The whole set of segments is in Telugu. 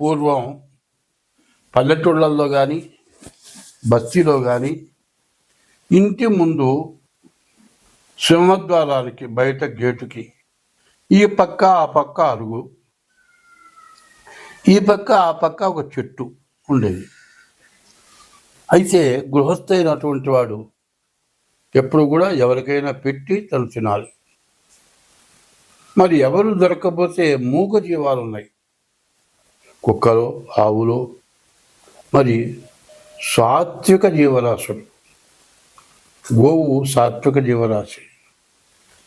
పూర్వం పల్లెటూళ్ళల్లో కానీ బస్తీలో కానీ ఇంటి ముందు సింహద్వారానికి బయట గేటుకి ఈ పక్క ఆ పక్క అరుగు ఈ పక్క ఆ పక్క ఒక చెట్టు ఉండేది. అయితే గృహస్థైనటువంటి వాడు ఎప్పుడు కూడా ఎవరికైనా పెట్టి తను తినాలి మరి ఎవరు దొరకకపోతే మూగ జీవాలు ఉన్నాయి కుక్కలు ఆవులు మరి సాత్విక జీవరాశులు. గోవు సాత్విక జీవరాశి.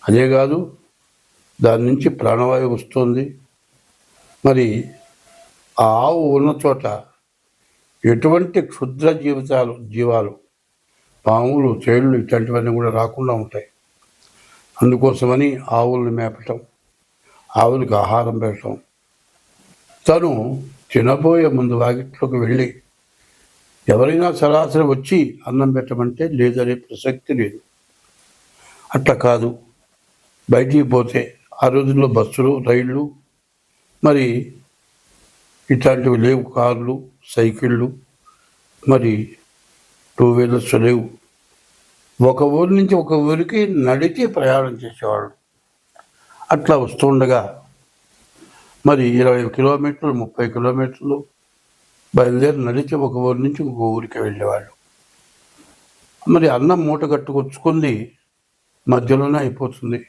అదే కాదు దాని నుంచి ప్రాణవాయువు వస్తుంది. మరి ఆ ఆవు ఉన్న చోట ఎటువంటి క్షుద్ర జీవితాలు జీవాలు పాములు తేళ్ళు ఇట్లాంటివన్నీ కూడా రాకుండా ఉంటాయి. అందుకోసమని ఆవులను మేపటం ఆవులకు ఆహారం పెట్టడం తను తినబోయే ముందు వాకిట్లోకి వెళ్ళి ఎవరైనా సరాసరి వచ్చి అన్నం పెట్టమంటే లేదనే ప్రసక్తి లేదు. అట్లా కాదు. బయటికి పోతే ఆ రోజుల్లో బస్సులు రైళ్ళు మరి ఇట్లాంటివి లేవు. కార్లు సైకిళ్ళు మరి టూ వీలర్స్ లేవు. ఒక ఊరి నుంచి ఒక ఊరికి నడిచి ప్రయాణం చేసేవాళ్ళు. అట్లా వస్తుండగా మరి ఇరవై కిలోమీటర్లు ముప్పై కిలోమీటర్లు బయలుదేరి నడిచి ఒక ఊరి నుంచి ఇంకో ఊరికి వెళ్ళేవాళ్ళు. మరి అన్నం మూట కట్టుకొచ్చుకుంది మధ్యలోనే అయిపోతుంది.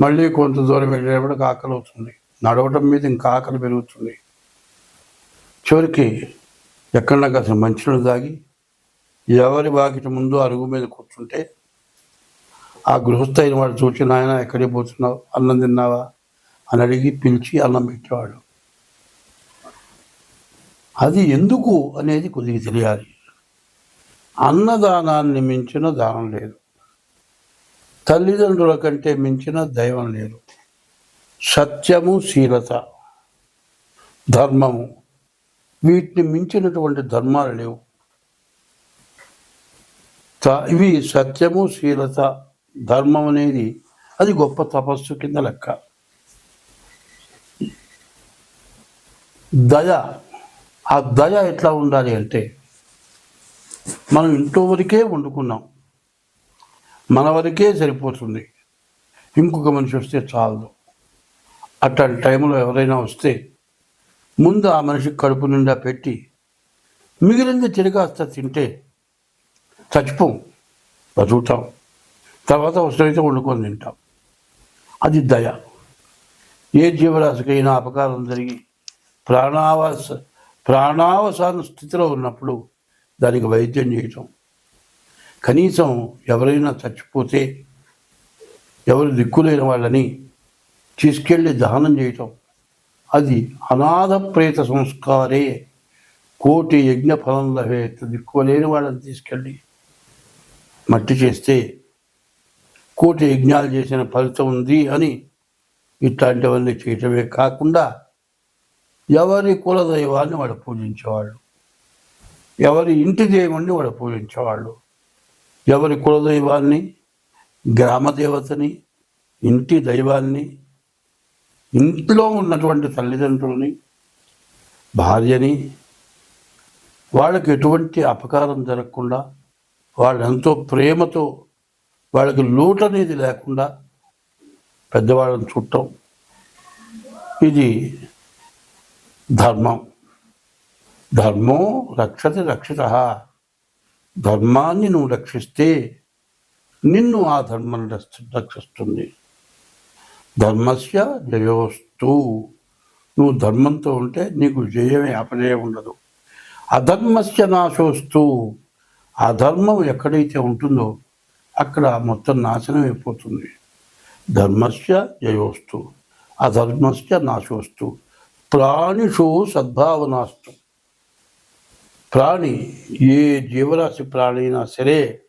మళ్ళీ కొంత దూరం వెళ్ళేటప్పటికి ఆకలి అవుతుంది. నడవటం మీద ఇంకా ఆకలి పెరుగుతుంది. చివరికి ఎక్కడన్నా కాసిన మంచినీళ్ళు తాగి ఎవరి వాకిటి ముందు అరుగు మీద కూర్చుంటే ఆ గృహస్థైన వాడు చూసి నాయన ఎక్కడికి పోతున్నావు? అన్నం తిన్నావా? అని అడిగి పిలిచి అన్నం పెట్టేవాడు అది ఎందుకు అనేది కొద్దిగా తెలియాలి. అన్నదానాన్ని మించిన దానం లేదు. తల్లిదండ్రుల కంటే మించిన దైవం లేదు. సత్యము శీలత ధర్మము వీటిని మించినటువంటి ధర్మాలు లేవు. త- ఇవి సత్యము శీలత ధర్మం అనేది అది గొప్ప తపస్సు కింద లెక్క. దయ. ఆ దయ ఎట్లా ఉండాలి అంటే మనం ఇంట్లో వరకే వండుకున్నాం. మన వరకే సరిపోతుంది. ఇంకొక మనిషి వస్తే చాలదు. అట్లాంటి టైంలో ఎవరైనా వస్తే ముందు ఆ మనిషికి కడుపు నిండా పెట్టి మిగిలింది తిరిగాస్త తింటే చచ్చిపోం బతుకుతాం. తర్వాత అవసరమైతే వండుకొని తింటాం. అది దయ. ఏ జీవరాశికైనా అపకారం జరిగి ప్రాణావాస ప్రాణావసాన స్థితిలో ఉన్నప్పుడు దానికి వైద్యం చేయటం. కనీసం ఎవరైనా చచ్చిపోతే ఎవరు దిక్కులేని వాళ్ళని తీసుకెళ్ళి దహనం చేయటం. అది అనాథ ప్రేత సంస్కారే. కోటి యజ్ఞ ఫలం లభేత్. దిక్కులేని వాళ్ళని తీసుకెళ్ళి మట్టి చేస్తే కోటి యజ్ఞాలు చేసిన ఫలితం ఉంది అని ఇట్లాంటివన్నీ చేయటమే కాకుండా ఎవరి కులదైవాన్ని వాడు పూజించేవాళ్ళు? ఎవరి ఇంటి దేవుణ్ణి వాడు పూజించేవాళ్ళు? ఎవరి కులదైవాన్ని గ్రామదేవతని ఇంటి దైవాన్ని ఇంట్లో ఉన్నటువంటి తల్లిదండ్రులని భార్యని వాళ్ళకి ఎటువంటి అపకారం జరగకుండా వాళ్ళు ఎంతో ప్రేమతో వాళ్ళకి లోటు అనేది లేకుండా పెద్దవాళ్ళని చుట్టం ఇది ధర్మం ధర్మం రక్షతి రక్షిత ధర్మాన్ని నువ్వు రక్షిస్తే నిన్ను ఆ ధర్మం రక్షిస్తుంది ధర్మస్య జయోస్తు। నువ్వు ధర్మంతో ఉంటే నీకు జయమే అపజయం ఉండదు। అధర్మస్య నాశోస్తు। అధర్మం ఎక్కడైతే ఉంటుందో అక్కడ మొత్తం నాశనం అయిపోతుంది. ధర్మస్య జయోస్తు అధర్మస్య నాశోస్తు। ప్రాణిషు సద్భావనాస్తు. ప్రాణి ఏ జీవరాశి ప్రాణి అయినా సరే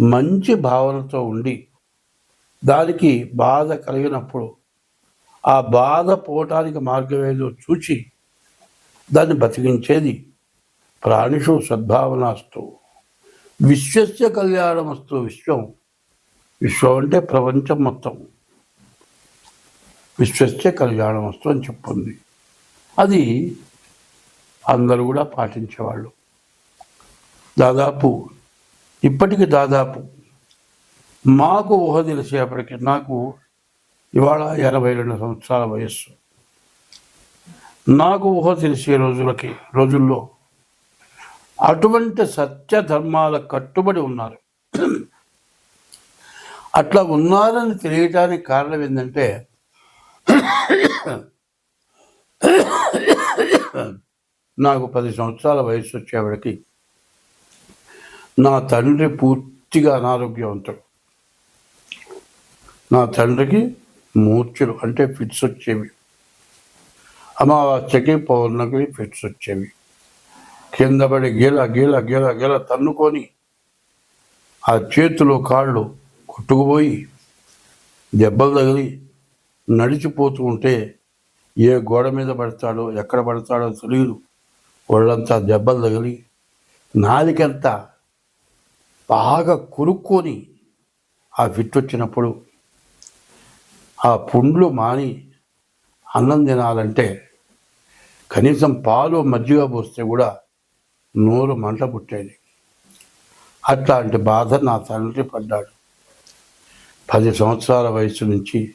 మంచి భావనతో ఉండి దానికి బాధ కలిగినప్పుడు ఆ బాధ పోవటానికి మార్గం ఏదో చూచి దాన్ని బతికించేది ప్రాణిషు సద్భావనాస్తు. విశ్వస్య కళ్యాణమస్తు విశ్వం. విశ్వం అంటే ప్రపంచం మొత్తం. విశ్వస్య కళ్యాణమస్తు అని చెప్పుంది. అది అందరూ కూడా పాటించేవాళ్ళు. దాదాపు ఇప్పటికి దాదాపు మాకు ఊహ తెలిసేపటికి నాకు ఇవాళ ఎనభై రెండు సంవత్సరాల వయస్సు. నాకు ఊహ తెలిసే రోజులకి రోజుల్లో అటువంటి సత్య ధర్మాల కట్టుబడి ఉన్నారు. అట్లా ఉన్నారని తెలియటానికి కారణం ఏంటంటే నాకు పది సంవత్సరాల వయసు వచ్చేవాడికి నా తండ్రి పూర్తిగా అనారోగ్యవంతుడు. నా తండ్రికి మూర్ఛలు అంటే ఫిట్స్ వచ్చేవి. అమావాస్యకి పౌర్ణమికి ఫిట్స్ వచ్చేవి. కింద పడి గీల గీల గీల గీల తన్నుకొని ఆ చేతులు కాళ్ళు కొట్టుకుపోయి దెబ్బలు తగిలి నడిచిపోతూ ఉంటే ఏ గోడ మీద పడతాడో ఎక్కడ పడతాడో తెలియదు. ఒళ్ళంతా దెబ్బలు తగిలి నాలికంతా బాగా కొనుక్కొని ఆ ఫిట్ వచ్చినప్పుడు ఆ పుండ్లు మాని అన్నం తినాలంటే కనీసం పాలు మజ్జిగ పోస్తే కూడా నోరు మంట పుట్టేది. అట్లాంటి బాధ నా తండ్రి పడ్డాడు. పది సంవత్సరాల వయసు నుంచి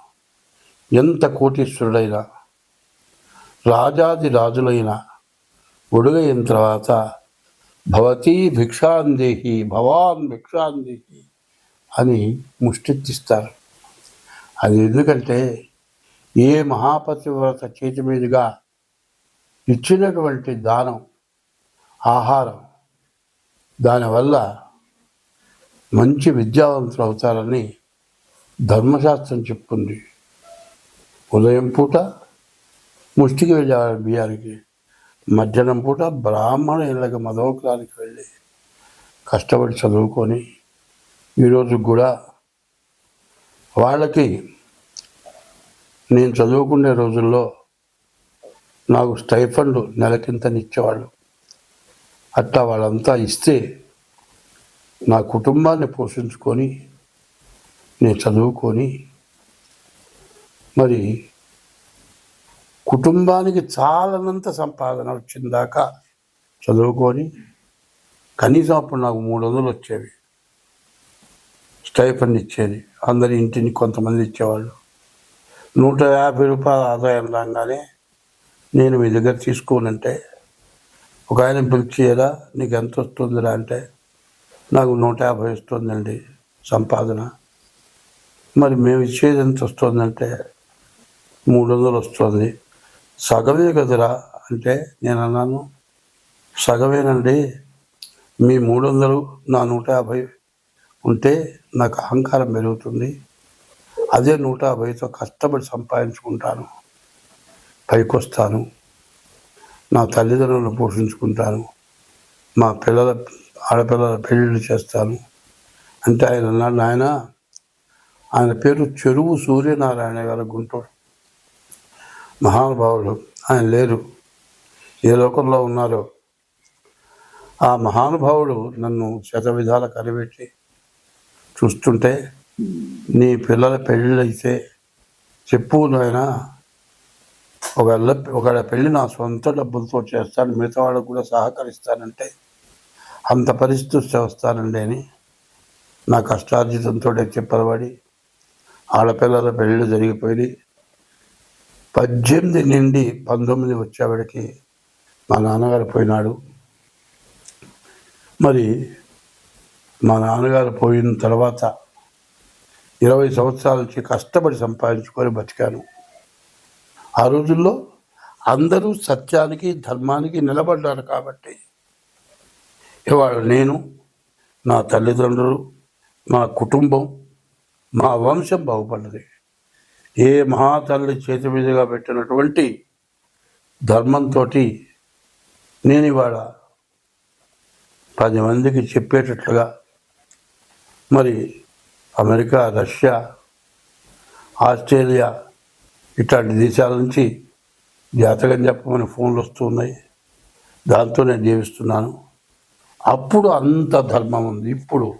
ఎంత కోటీశ్వరుడైనా రాజాది రాజులైన ఒడుగైన తర్వాత భవతీ భిక్షాందేహి భవాన్ భిక్షాందేహి అని ముష్టెత్తిస్తారు. అది ఎందుకంటే ఏ మహాపతివ్రత చేతి మీదుగా ఇచ్చినటువంటి దానం ఆహారం దానివల్ల మంచి విద్యావంతులు అవుతారని ధర్మశాస్త్రం చెప్పుకుంది ఉదయం పూట ముష్టికి వెళ్ళేవారు బియ్యానికి మధ్యాహ్నం పూట బ్రాహ్మణ ఇళ్ళకి మధోకులానికి వెళ్ళి కష్టపడి చదువుకొని ఈరోజు కూడా వాళ్ళకి నేను చదువుకునే రోజుల్లో నాకు స్టైఫండ్ నెలకింతనిచ్చేవాళ్ళు. అట్లా వాళ్ళంతా ఇస్తే నా కుటుంబాన్ని పోషించుకొని నేను చదువుకొని మరి కుటుంబానికి చాలనంత సంపాదన వచ్చిందాకా చదువుకొని కనీసం అప్పుడు నాకు మూడు వందలు వచ్చేవి. స్టైఫండ్ ఇచ్చేది. అందరి ఇంటిని కొంతమంది ఇచ్చేవాళ్ళు. నూట యాభై రూపాయల ఆదాయం రాగానే నేను మీ దగ్గర తీసుకోనంటే ఒక ఆయన పిలిచేయరా నీకు ఎంత వస్తుందిరా? అంటే నాకు నూట యాభై వస్తుందండి సంపాదన. మరి మేము ఇచ్చేది ఎంత వస్తుందంటే మూడు వందలు వస్తుంది సగమే కదరా అంటే నేను అన్నాను సగమేనండి. మీ మూడు వందలు నా నూట యాభై ఉంటే నాకు అహంకారం పెరుగుతుంది. అదే నూట యాభైతో కష్టపడి సంపాదించుకుంటాను. పైకొస్తాను. నా తల్లిదండ్రులను పోషించుకుంటాను. మా పిల్లల ఆడపిల్లల పెళ్ళిళ్ళు చేస్తాను. అంటే ఆయన అన్నాడు నాయన ఆయన పేరు చెరువు సూర్యనారాయణ గారు గుంటూరు. మహానుభావుడు. ఆయన లేరు. ఏ లోకంలో ఉన్నారో. ఆ మహానుభావుడు నన్ను శత విధాల కనిపెట్టి చూస్తుంటే నీ పిల్లల పెళ్ళిళ్ళైతే చెప్పు నాయన. ఒకవేళ ఒకవేళ పెళ్ళి నా సొంత డబ్బులతో చేస్తాను. మిగతా వాళ్ళకు కూడా సహకరిస్తానంటే అంత పరిస్థితి వస్తానండి అని నా కష్టార్జితంతో చెప్పబడి ఆడపిల్లల పెళ్ళిళ్ళు జరిగిపోయి పద్దెనిమిది నుండి పంతొమ్మిది వచ్చేవాడికి మా నాన్నగారు పోయినాడు. మరి మా నాన్నగారు పోయిన తర్వాత ఇరవై సంవత్సరాల నుంచి కష్టపడి సంపాదించుకొని బతికాను. ఆ రోజుల్లో అందరూ సత్యానికి ధర్మానికి నిలబడ్డారు కాబట్టి ఇవాళ నేను నా తల్లిదండ్రులు మా కుటుంబం మా వంశం బాగుపడ్డది. ఏ మహాతల్లి చేతి మీదుగా పెట్టినటువంటి ధర్మంతో నేను ఇవాళ పది మందికి చెప్పేటట్లుగా మరి అమెరికా రష్యా ఆస్ట్రేలియా ఇట్లాంటి దేశాల నుంచి జాతకం చెప్పమని ఫోన్లు వస్తున్నాయి దాంతో నేను జీవిస్తున్నాను. అప్పుడు అంత ధర్మం ఉంది. ఇప్పుడు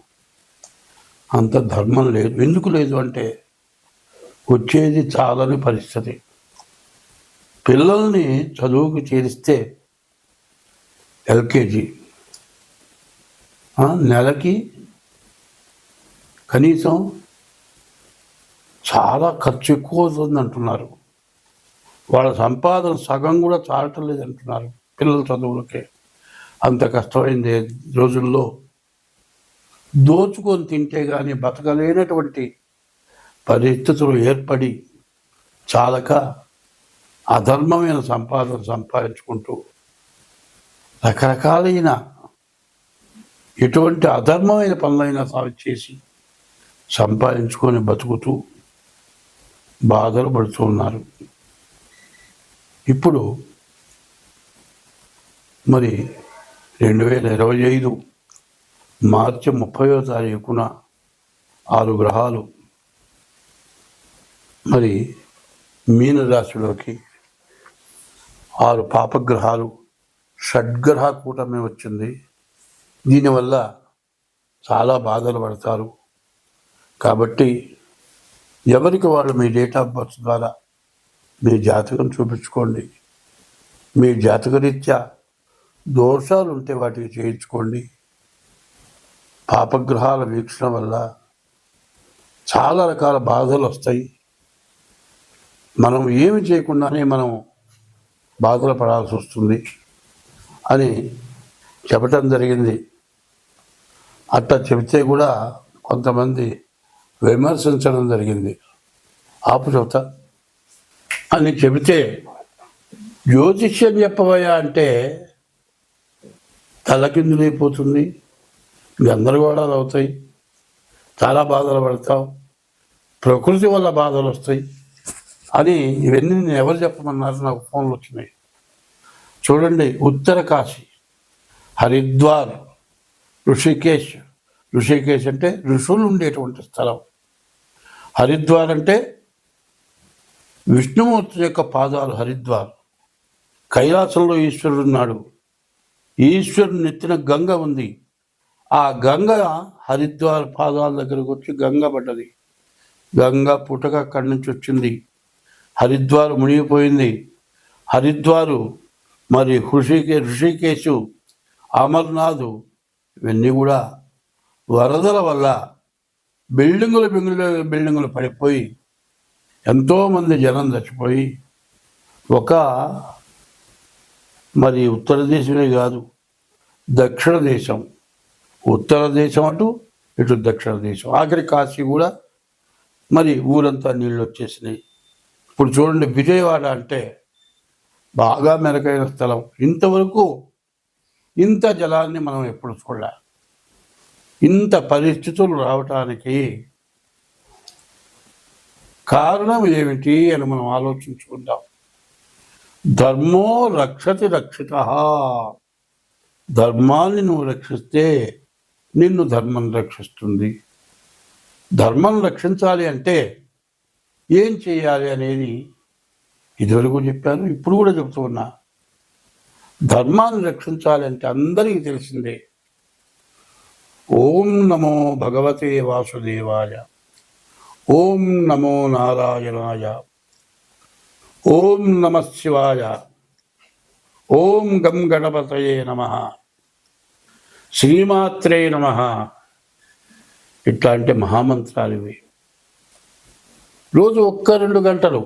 అంత ధర్మం లేదు. ఎందుకు లేదు అంటే వచ్చేది చాలని పరిస్థితి. పిల్లల్ని చదువుకు చేరిస్తే ఎల్కేజీ. నెలకి కనీసం చాలా ఖర్చు ఎక్కువ అవుతుంది అంటున్నారు. వాళ్ళ సంపాదన సగం కూడా చాలటం లేదు అంటున్నారు పిల్లల చదువులకే. అంత కష్టమైంది రోజుల్లో. దోచుకొని తింటే కానీ బతకలేనటువంటి పరిస్థితులు ఏర్పడి చాలక అధర్మమైన సంపాదన సంపాదించుకుంటూ రకరకాలైన ఎటువంటి అధర్మమైన పనులైనా సాగు చేసి సంపాదించుకొని బతుకుతూ బాధలు పడుతూ ఉన్నారు. ఇప్పుడు మరి రెండు వేల ఇరవై ఐదు మార్చి ముప్పయో తారీఖున ఆరు గ్రహాలు మరి మీనరాశిలోకి ఆరు పాపగ్రహాలు షడ్గ్రహ కూటమి వచ్చింది. దీనివల్ల చాలా బాధలు పడతారు. కాబట్టి ఎవరికి వాళ్ళు మీ డేట్ ఆఫ్ బర్త్ ద్వారా మీ జాతకం చూపించుకోండి. మీ జాతకరీత్యా దోషాలు ఉంటే వాటికి చేయించుకోండి. పాపగ్రహాల వీక్షణ వల్ల చాలా రకాల బాధలు వస్తాయి. మనం ఏమి చేయకుండానే మనం బాధలు పడాల్సి వస్తుంది అని చెప్పటం జరిగింది. అట్లా చెబితే కూడా కొంతమంది విమర్శించడం జరిగింది. ఆపు చెబుతా. అని చెబితే జ్యోతిష్యం చెప్పబోయా అంటే తలకిందులైపోతుంది గందరగోళాలు అవుతాయి చాలా బాధలు పడతావు ప్రకృతి వల్ల బాధలు వస్తాయి. అని ఇవన్నీ నేను ఎవరు చెప్పమన్నారు? నాకు ఫోన్లు వచ్చినాయి. చూడండి ఉత్తర కాశీ హరిద్వార్ ఋషికేశ్. ఋషికేశ్ అంటే ఋషులు ఉండేటువంటి స్థలం. హరిద్వార్ అంటే విష్ణుమూర్తి యొక్క పాదాలు హరిద్వార్. కైలాసంలో ఈశ్వరుడు ఉన్నాడు. ఈశ్వరుని నెత్తిన గంగ ఉంది. ఆ గంగ హరిద్వార్ పాదాల దగ్గరకు వచ్చి గంగ పడ్డది. గంగ పుటక అక్కడి నుంచి వచ్చింది. హరిద్వారు మునిగిపోయింది. హరిద్వారు మరి హృషికే ఋషికేశు అమర్నాథ్ ఇవన్నీ కూడా వరదల వల్ల బిల్డింగులు బిల్డింగులు బిల్డింగులు పడిపోయి ఎంతోమంది జనం చచ్చిపోయి ఒక మరి ఉత్తర దేశమే కాదు దక్షిణ దేశం. ఉత్తర దేశం అటు ఇటు దక్షిణ దేశం. ఆఖరి కాశీ కూడా మరి ఊరంతా నీళ్ళు వచ్చేసినాయి. ఇప్పుడు చూడండి విజయవాడ అంటే బాగా మెరుగైన స్థలం. ఇంతవరకు ఇంత జలాన్ని మనం ఎప్పుడు చూడలే. ఇంత పరిస్థితులు రావటానికి కారణం ఏమిటి అని మనం ఆలోచించుకుందాం. ధర్మో రక్షతి రక్షిత. ధర్మాన్ని నువ్వు రక్షిస్తే నిన్ను ధర్మం రక్షిస్తుంది. ధర్మం రక్షించాలి అంటే ఏం చేయాలి అనేది ఇదివరకు చెప్పాను ఇప్పుడు కూడా చెప్తూ ఉన్నా. ధర్మాన్ని రక్షించాలి అంటే అందరికీ తెలిసిందే. ఓం నమో భగవతే వాసుదేవాయ ఓం నమో నారాయణాయ ఓం నమ శివాయ ఓం గం గణపతయే నమ శ్రీమాత్రే నమ. ఇట్లాంటి మహామంత్రాలు ఇవి. రోజు ఒక్క రెండు గంటలు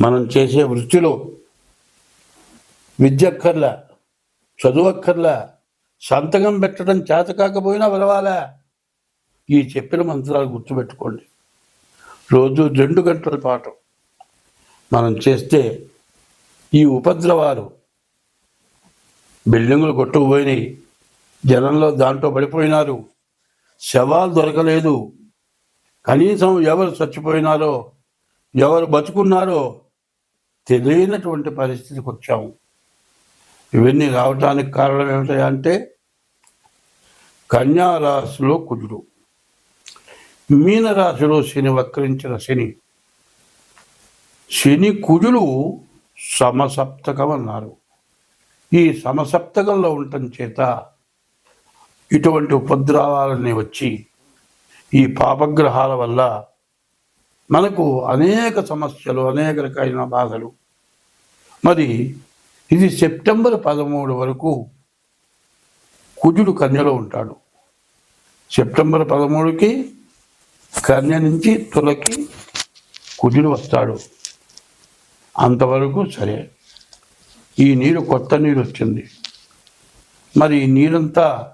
మనం చేసే వృత్తిలో విద్యక్కర్లా చదువక్కర్లా సంతకం పెట్టడం చేత కాకపోయినా పర్వాలా. ఈ చెప్పిన మంత్రాలు గుర్తుపెట్టుకోండి. రోజు రెండు గంటల పాటు మనం చేస్తే ఈ ఉపద్రవాలు బిల్డింగులు కొట్టుకుపోయినాయి జనంలో దాంట్లో పడిపోయినారు శవాలు దొరకలేదు కనీసం ఎవరు చచ్చిపోయినారో ఎవరు బతుకున్నారో తెలియనటువంటి పరిస్థితికి వచ్చాము. ఇవన్నీ రావటానికి కారణం ఏమిటంటే కన్యా రాశిలో కుజుడు. మీన రాశిలో శని వక్రించిన శని. శని కుజులు సమసప్తకం అన్నారు. ఈ సమసప్తకంలో ఉండటం చేత ఇటువంటి ఉపద్రవాలన్నీ వచ్చి ఈ పాపగ్రహాల వల్ల మనకు అనేక సమస్యలు అనేక రకాలైన బాధలు. మరి ఇది సెప్టెంబర్ పదమూడు వరకు కుజుడు కన్యలో ఉంటాడు. సెప్టెంబర్ పదమూడుకి కన్య నుంచి తులకి కుజుడు వస్తాడు. అంతవరకు సరే. ఈ నీరు కొత్త నీరు వచ్చింది. మరి ఈ నీరంతా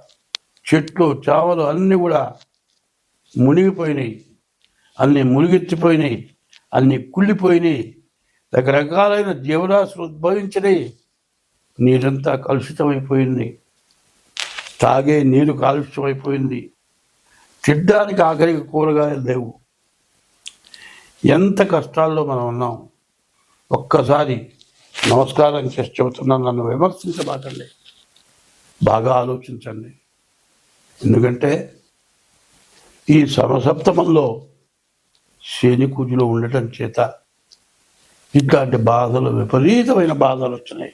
చెట్లు చావలు అన్నీ కూడా మునిగిపోయినాయి. అన్నీ మునిగెత్తిపోయినాయి. అన్నీ కుళ్ళిపోయినాయి. రకరకాలైన జీవరాశులు ఉద్భవించినాయి నీరంతా కలుషితమైపోయింది. తాగే నీరు కాలుష్యమైపోయింది. తిడ్డానికి ఆఖరికి కూరగాయలు లేవు. ఎంత కష్టాల్లో మనం ఉన్నాం. ఒక్కసారి నమస్కారం చేసి చెబుతున్నాను నన్ను విమర్శించబాకండి. బాగా ఆలోచించండి. ఎందుకంటే ఈ సమసప్తమంలో శని కుజులు ఉండటం చేత ఇట్లాంటి బాధలు విపరీతమైన బాధలు వచ్చినాయి.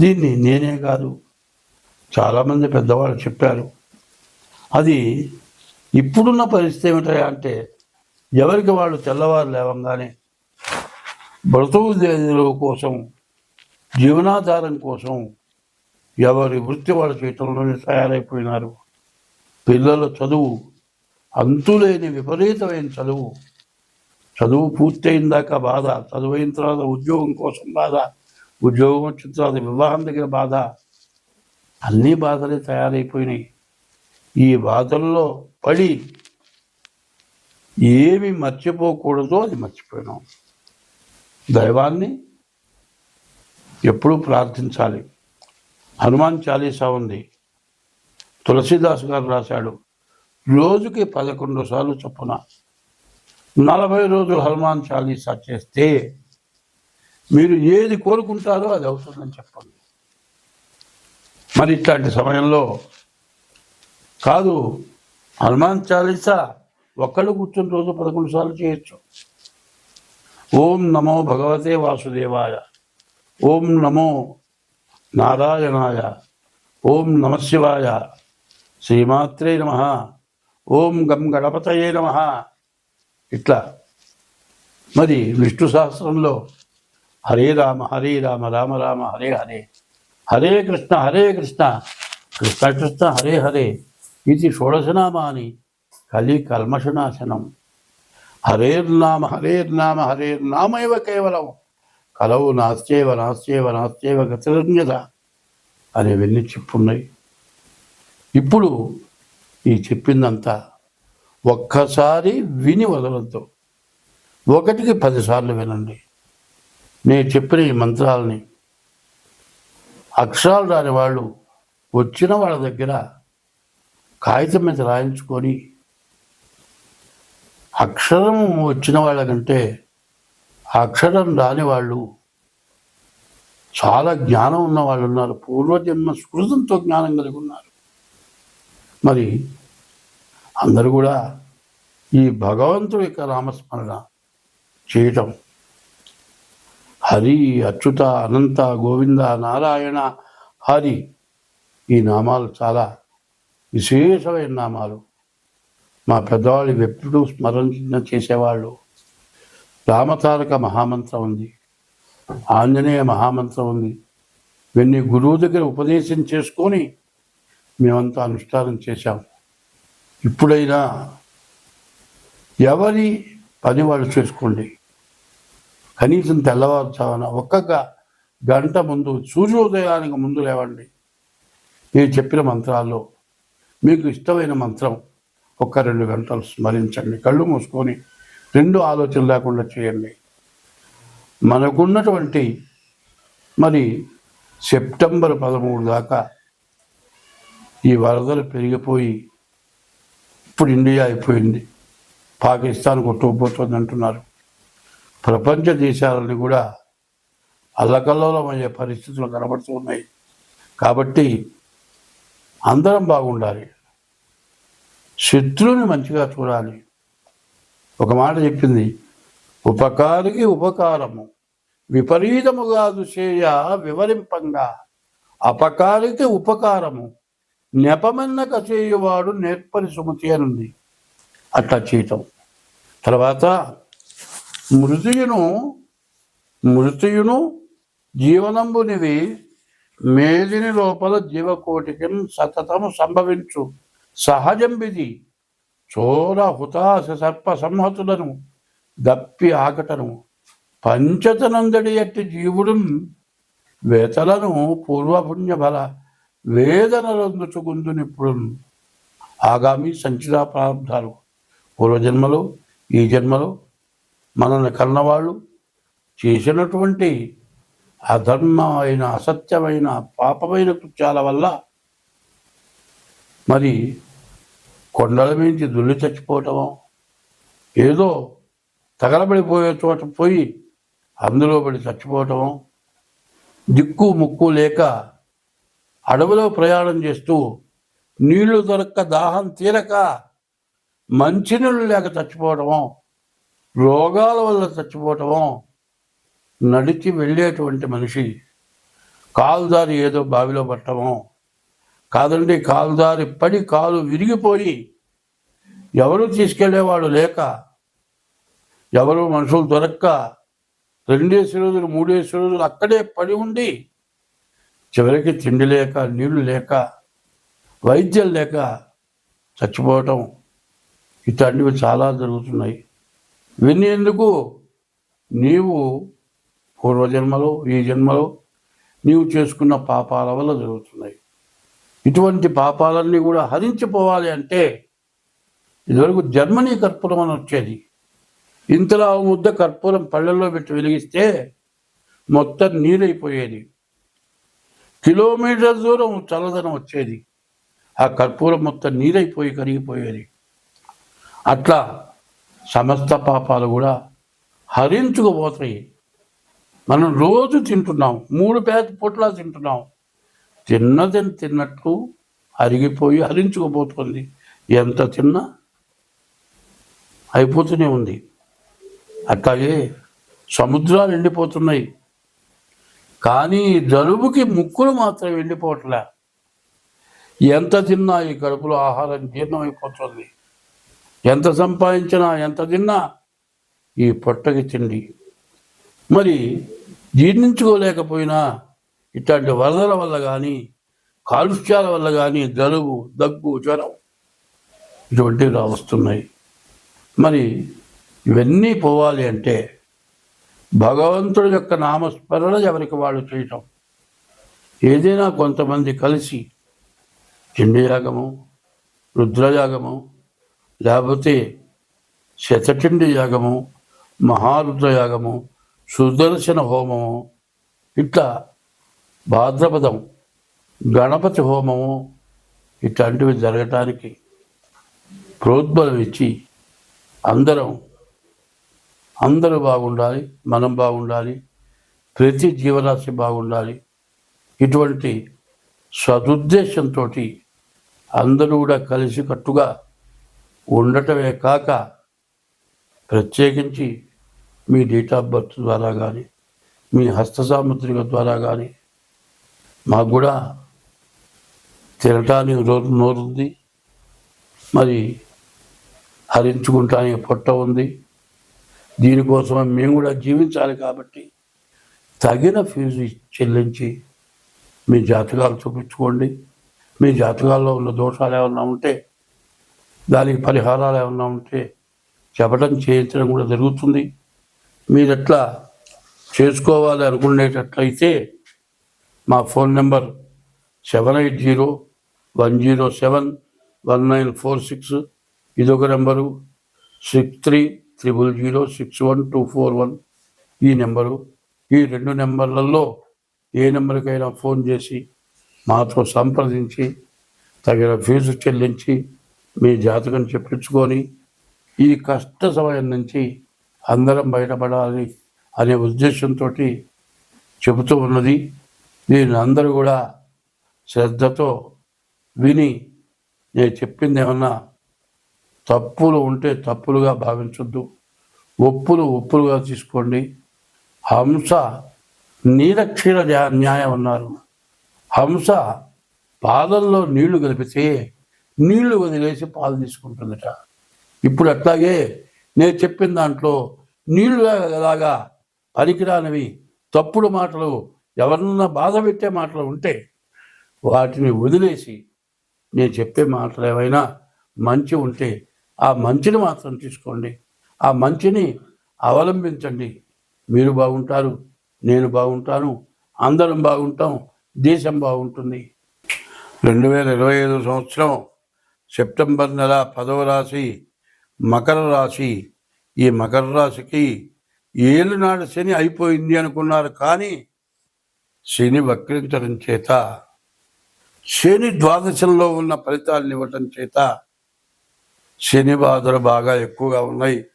దీన్ని నేనే కాదు చాలామంది పెద్దవాళ్ళు చెప్పారు. అది ఇప్పుడున్న పరిస్థితి ఏమిటా అంటే ఎవరికి వాళ్ళు తెల్లవారు లేవంగానే బ్రతుకు తెరువు కోసం జీవనాధారం కోసం ఎవరి వృత్తి వాళ్ళ చేయటంలోనే తయారైపోయినారు. పిల్లల చదువు అంతులేని విపరీతమైన చదువు. చదువు పూర్తయిన దాకా బాధ చదువైన తర్వాత ఉద్యోగం కోసం బాధ ఉద్యోగం వచ్చిన తర్వాత వివాహం దగ్గర బాధ. అన్ని బాధలే తయారైపోయినాయి. ఈ బాధల్లో పడి ఏమి మర్చిపోకూడదో అది మర్చిపోయినాం. దైవాన్ని ఎప్పుడూ ప్రార్థించాలి. హనుమాన్ చాలీసా ఉంది. తులసీదాస్ గారు రాశాడు రోజుకి పదకొండు సార్లు చొప్పున నలభై రోజులు హనుమాన్ చాలీసా చేస్తే మీరు ఏది కోరుకుంటారో అది అవుతుందని చెప్పండి. మరి ఇట్లాంటి సమయంలో కాదు హనుమాన్ చాలీసా ఒక్కళ్ళు కూర్చుని రోజు పదకొండు సార్లు చేయొచ్చు. ఓం నమో భగవతే వాసుదేవాయ ఓం నమో నారాయణాయ ఓం నమశివాయ శ్రీమాత్రే నమ. ఓం గం గణపతయే నమ. ఇట్లా. మరి విష్ణు సహస్రంలో హరే రామ హరే రామ రామ రామ హరే హరే. హరే కృష్ణ హరే కృష్ణ. కృష్ణ కృష్ణ హరే హరే. ఇది షోడశనామాని కలి కల్మషనాశనం. హరేర్నామ హరేర్నామ హరేర్నామైవ కేవలం. కలవు నాస్చేవ నాస్చేవ నాస్చేవ గతిరన్యత అనేవన్నీ చెప్పున్నాయి ఇప్పుడు ఈ చెప్పిందంతా ఒక్కసారి విని వదలద్దు. ఒకటికి పదిసార్లు వినండి. నేను చెప్పిన ఈ మంత్రాలని అక్షరాలు రాని వాళ్ళు వచ్చిన వాళ్ళ దగ్గర కాగితం మీద రాయించుకొని అక్షరం వచ్చిన వాళ్ళకంటే అక్షరం రాని వాళ్ళు చాలా జ్ఞానం ఉన్న వాళ్ళు ఉన్నారు. పూర్వజన్మ స్మృతంతో జ్ఞానం కలిగి ఉన్నారు. మరి అందరూ కూడా ఈ భగవంతుడి యొక్క నామస్మరణ చేయటం. హరి అచ్యుత అనంత గోవింద నారాయణ హరి ఈ నామాలు చాలా విశేషమైన నామాలు. మా పెద్దవాళ్ళు ఎప్పుడూ స్మరణ చేసేవాళ్ళు. రామతారక మహామంత్రం ఉంది. ఆంజనేయ మహామంత్రం ఉంది. ఇవన్నీ గురువు దగ్గర ఉపదేశం చేసుకొని మేమంతా అనుష్ఠానం చేశాము ఇప్పుడైనా ఎవరి పని వాళ్ళు చేసుకోండి. కనీసం తెల్లవారుజామున ఒక్కొక్క గంట ముందు సూర్యోదయానికి ముందు లేవండి. నేను చెప్పిన మంత్రాల్లో మీకు ఇష్టమైన మంత్రం ఒక్క రెండు గంటలు స్మరించండి. కళ్ళు మూసుకొని రెండు ఆలోచన లేకుండా చేయండి. మనకున్నటువంటి మరి సెప్టెంబర్ పదమూడు దాకా ఈ వరదలు పెరిగిపోయి ఇప్పుడు ఇండియా అయిపోయింది. పాకిస్తాన్ కొట్టుకుపోతుంది అంటున్నారు. ప్రపంచ దేశాలని కూడా అల్లకల్లోలమయ్యే పరిస్థితులు కనబడుతున్నాయి కాబట్టి అందరం బాగుండాలి. శత్రువుని మంచిగా చూడాలి. ఒక మాట చెప్పింది. ఉపకారికి ఉపకారము విపరీతముగా దుషేయ వివరింపంగా అపకారికి ఉపకారము నెపమెన్నక చేయువాడు నేర్పని సుమతి అనుంది అట్లా చేయటం తర్వాత మృతియును మృతియును జీవనంబునివి మేదిని లోపల జీవకోటికి సతతము సంభవించు. సహజంబిది చోర హుతాశ సర్ప సంహతులను దప్పి ఆకటను. పంచతనందడి అట్టి జీవుడు వేతలను పూర్వపుణ్య బల వేదనలందుచుకుందునిప్పుడు ఆగామి సంచితా ప్రారంధాలు పూర్వజన్మలో ఈ జన్మలో మనల్ని కన్నవాళ్ళు చేసినటువంటి అధర్మమైన అసత్యమైన పాపమైన కృత్యాల వల్ల మరి కొండల మించి దుల్లి చచ్చిపోవటమో ఏదో తగలబడిపోయే చోట పోయి అందులో పడి చచ్చిపోవటమో దిక్కు ముక్కు లేక అడవిలో ప్రయాణం చేస్తూ నీళ్ళు దొరక్క దాహం తీరక మంచినీళ్ళు లేక చచ్చిపోవటమో రోగాల వల్ల చచ్చిపోవటమో నడిచి వెళ్ళేటువంటి మనిషి కాలుదారి ఏదో బావిలో పట్టమో. కాదండి కాలుదారి పడి కాలు విరిగిపోయి ఎవరు తీసుకెళ్ళేవాడు లేక ఎవరు మనుషులు దొరక్క రెండేసి రోజులు మూడేసి రోజులు అక్కడే పడి ఉండి చివరికి తిండి లేక నీళ్ళు లేక వైద్యం లేక చచ్చిపోవటం ఇట్లాంటివి చాలా జరుగుతున్నాయి. ఇవన్నీ నీవు పూర్వజన్మలో ఈ జన్మలో నీవు చేసుకున్న పాపాల వల్ల జరుగుతున్నాయి. ఇటువంటి పాపాలన్నీ కూడా హరించిపోవాలి అంటే ఇదివరకు జర్మనీ కర్పూరం అని వచ్చేది. ఇంతలా ముద్ద కర్పూరం పళ్ళల్లో పెట్టి వెలిగిస్తే మొత్తం నీరైపోయేది. కిలోమీటర్ దూరం చల్లదనం వచ్చేది. ఆ కర్పూరం మొత్తం నీరైపోయి కరిగిపోయేది. అట్లా సమస్త పాపాలు కూడా హరించుకుపోతాయి. మనం రోజు తింటున్నాం. మూడు పేద పొట్లా తింటున్నాం. తిన్నదని తిన్నట్టు అరిగిపోయి హరించుకుపోతుంది. ఎంత తిన్నా అయిపోతూనే ఉంది. అట్లాగే సముద్రాలు ఎండిపోతున్నాయి. కానీ జలుబుకి ముక్కులు మాత్రం వెళ్ళిపోవట్లే. ఎంత తిన్నా ఈ కడుపులో ఆహారం జీర్ణమైపోతుంది. ఎంత సంపాదించినా ఎంత తిన్నా ఈ పొట్టకి తిండి. మరి జీర్ణించుకోలేకపోయినా ఇట్లాంటి వరదల వల్ల కానీ కాలుష్యాల వల్ల కానీ జలుబు దగ్గు జ్వరం ఇటువంటివి వస్తున్నాయి మరి ఇవన్నీ పోవాలి అంటే భగవంతుడి యొక్క నామస్మరణ ఎవరికి వాళ్ళు చేయటం? ఏదైనా కొంతమంది కలిసి చిండియాగము రుద్రయాగము లేకపోతే శతచిండి యాగము మహారుద్రయాగము సుదర్శన హోమము ఇట్లా భాద్రపదం గణపతి హోమము ఇట్లాంటివి జరగటానికి ప్రోద్బలం ఇచ్చి అందరం అందరూ బాగుండాలి మనం బాగుండాలి ప్రతి జీవరాశి బాగుండాలి. ఇటువంటి సదుద్దేశంతో అందరూ కూడా కలిసి కట్టుగా ఉండటమే కాక ప్రత్యేకించి మీ డేట్ ఆఫ్ బర్త్ ద్వారా కానీ మీ హస్త సాముద్రిక ద్వారా కానీ మాకు కూడా తినటానికి నోరు నోరుంది. మరి హరించుకుంటానికి పొట్ట ఉంది. దీనికోసం మేము కూడా జీవించాలి కాబట్టి తగిన ఫీజు చెల్లించి మీ జాతకాలు చూపించుకోండి. మీ జాతకాల్లో ఉన్న దోషాలు ఏమైనా ఉంటే దానికి పరిహారాలు ఏమన్నా ఉంటే చెప్పడం చేయించడం కూడా జరుగుతుంది. మీరు ఎట్లా చేసుకోవాలి అనుకునేటట్లయితే మా phone number seven eight zero one zero seven one nine four six ఇదొక number. Six three triple zero six one two four one ఈ నెంబరు. ఈ రెండు నెంబర్లలో ఏ నెంబర్కైనా ఫోన్ చేసి మాతో సంప్రదించి తగిన ఫీజు చెల్లించి మీ జాతకం చెప్పించుకొని ఈ కష్ట సమయం నుంచి అందరం బయటపడాలి అనే ఉద్దేశంతో చెబుతూ ఉన్నది. దీన్ని అందరూ కూడా శ్రద్ధతో విని నేను చెప్పింది ఏమన్నా తప్పులు ఉంటే తప్పులుగా భావించొద్దు. ఒప్పులు ఒప్పులుగా తీసుకోండి. హంస నీలక్షీర న్యాయం అన్నారు. హంస పాదంలో నీళ్ళు కలిపితే నీళ్ళు వదిలేసి పాలు తీసుకుంటుందట. ఇప్పుడు అట్లాగే నేను చెప్పిన దాంట్లో నీళ్ళు లాగా పనికిరానివి తప్పుడు మాటలు ఎవరన్నా బాధ పెట్టే మాటలు ఉంటే వాటిని వదిలేసి నేను చెప్పే మాటలు ఏవైనా మంచి ఉంటే ఆ మంచిని మాత్రం తీసుకోండి. ఆ మంచిని అవలంబించండి. మీరు బాగుంటారు నేను బాగుంటాను అందరం బాగుంటాం దేశం బాగుంటుంది. రెండు వేల ఇరవై ఐదు సంవత్సరం సెప్టెంబర్ నెల పదవ రాశి మకర రాశి. ఈ మకర రాశికి ఏలునాడు శని అయిపోయింది అనుకున్నారు కానీ శని వక్రించడం చేత శని ద్వాదశంలో ఉన్న ఫలితాలను ఇవ్వటం చేత శని బాధలు బాగా ఎక్కువగా ఉన్నాయి.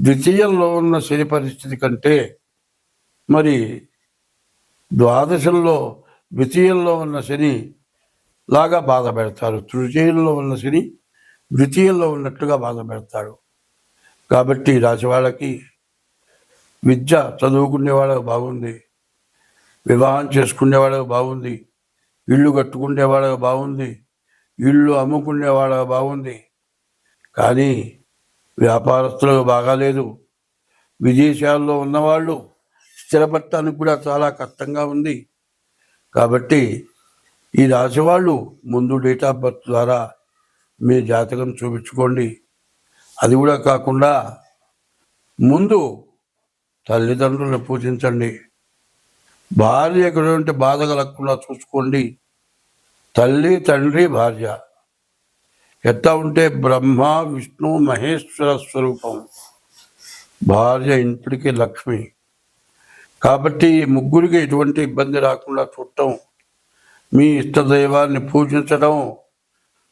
ద్వితీయంలో ఉన్న శని పరిస్థితి కంటే మరి ద్వాదశంలో ద్వితీయంలో ఉన్న శని లాగా బాధ పెడతారు. తృతీయంలో ఉన్న శని ద్వితీయంలో ఉన్నట్టుగా బాధ పెడతాడు. కాబట్టి రాసి వాళ్ళకి విద్య చదువుకునే వాళ్ళకి బాగుంది. వివాహం చేసుకునే వాళ్ళకి బాగుంది. ఇల్లు కట్టుకునే వాళ్ళకి బాగుంది. ఇల్లు అమ్ముకునే వాళ్ళకి బాగుంది. కానీ వ్యాపారస్తులకు బాగాలేదు విదేశాల్లో ఉన్నవాళ్ళు స్థిరపడటానికి కూడా చాలా కష్టంగా ఉంది. కాబట్టి ఈ రాశి వాళ్ళు ముందు డేట్ ఆఫ్ బర్త్ ద్వారా మీ జాతకం చూపించుకోండి. అది కూడా కాకుండా ముందు తల్లిదండ్రులను పూజించండి. భార్య ఎటువంటి బాధ కలగకుండా చూసుకోండి. తల్లి తండ్రి భార్య. ఎట్లా ఉంటే బ్రహ్మ విష్ణు మహేశ్వర స్వరూపం. భార్య ఇంటికి లక్ష్మి. కాబట్టి ముగ్గురికి ఎటువంటి ఇబ్బంది రాకుండా చూడటం మీ ఇష్టదైవాన్ని పూజించడం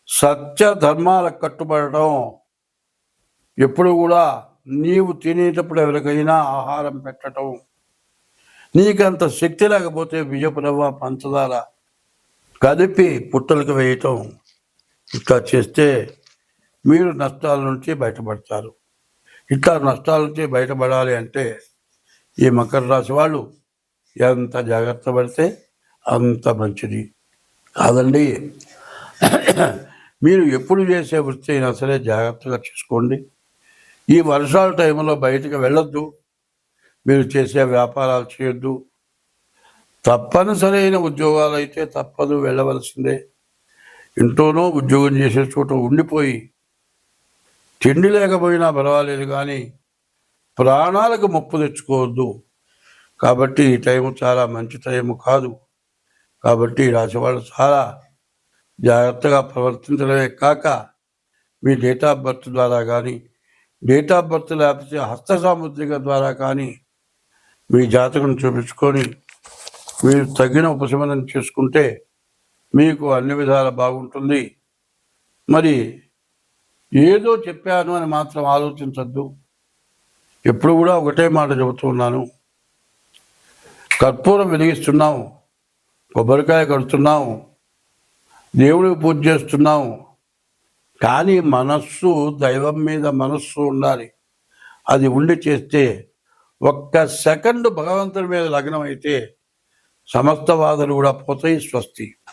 సత్య ధర్మాలకు కట్టుబడటం. ఎప్పుడు కూడా నీవు తినేటప్పుడు ఎవరికైనా ఆహారం పెట్టడం నీకంత శక్తి లేకపోతే బియ్యపు రవ్వ పంచదార కలిపి పుట్టలకు వేయటం. ఇట్లా చేస్తే మీరు నష్టాల నుంచి బయటపడతారు. ఇట్లా నష్టాల నుంచి బయటపడాలి అంటే ఈ మకర రాశి వాళ్ళు ఎంత జాగ్రత్త పడితే అంత మంచిది. కాదండి మీరు ఎప్పుడు చేసే వృత్తి అయినా సరే జాగ్రత్తగా చేసుకోండి. ఈ వర్షాల టైంలో బయటకు వెళ్ళొద్దు. మీరు చేసే వ్యాపారాలు చేయొద్దు. తప్పనిసరైన ఉద్యోగాలు అయితే తప్పదు వెళ్ళవలసిందే. ఇంట్లోనో ఉద్యోగం చేసే చోట ఉండిపోయి తిండి లేకపోయినా పర్వాలేదు కానీ ప్రాణాలకు ముప్పు తెచ్చుకోవద్దు. కాబట్టి ఈ టైం చాలా మంచి టైం కాదు. కాబట్టి రాసేవాళ్ళు చాలా జాగ్రత్తగా ప్రవర్తించడమే కాక మీ డేట్ ఆఫ్ బర్త్ ద్వారా కానీ డేట్ ఆఫ్ బర్త్ లేకపోతే హస్త సాముద్రిక ద్వారా కానీ మీ జాతకం చూపించుకొని మీరు తగిన ఉపశమనం చేసుకుంటే మీకు అన్ని విధాల బాగుంటుంది. మరి ఏదో చెప్పాను అని మాత్రం ఆలోచించద్దు. ఎప్పుడు కూడా ఒకటే మాట చెబుతున్నాను కర్పూరం వెలిగిస్తున్నాం. కొబ్బరికాయ కడుతున్నాం. దేవుడికి పూజ చేస్తున్నాం. కానీ మనస్సు దైవం మీద మనస్సు ఉండాలి. అది ఉండి చేస్తే ఒక్క సెకండ్ భగవంతుడి మీద లగ్నం అయితే సమస్త బాధలు కూడా పోతాయి స్వస్తి.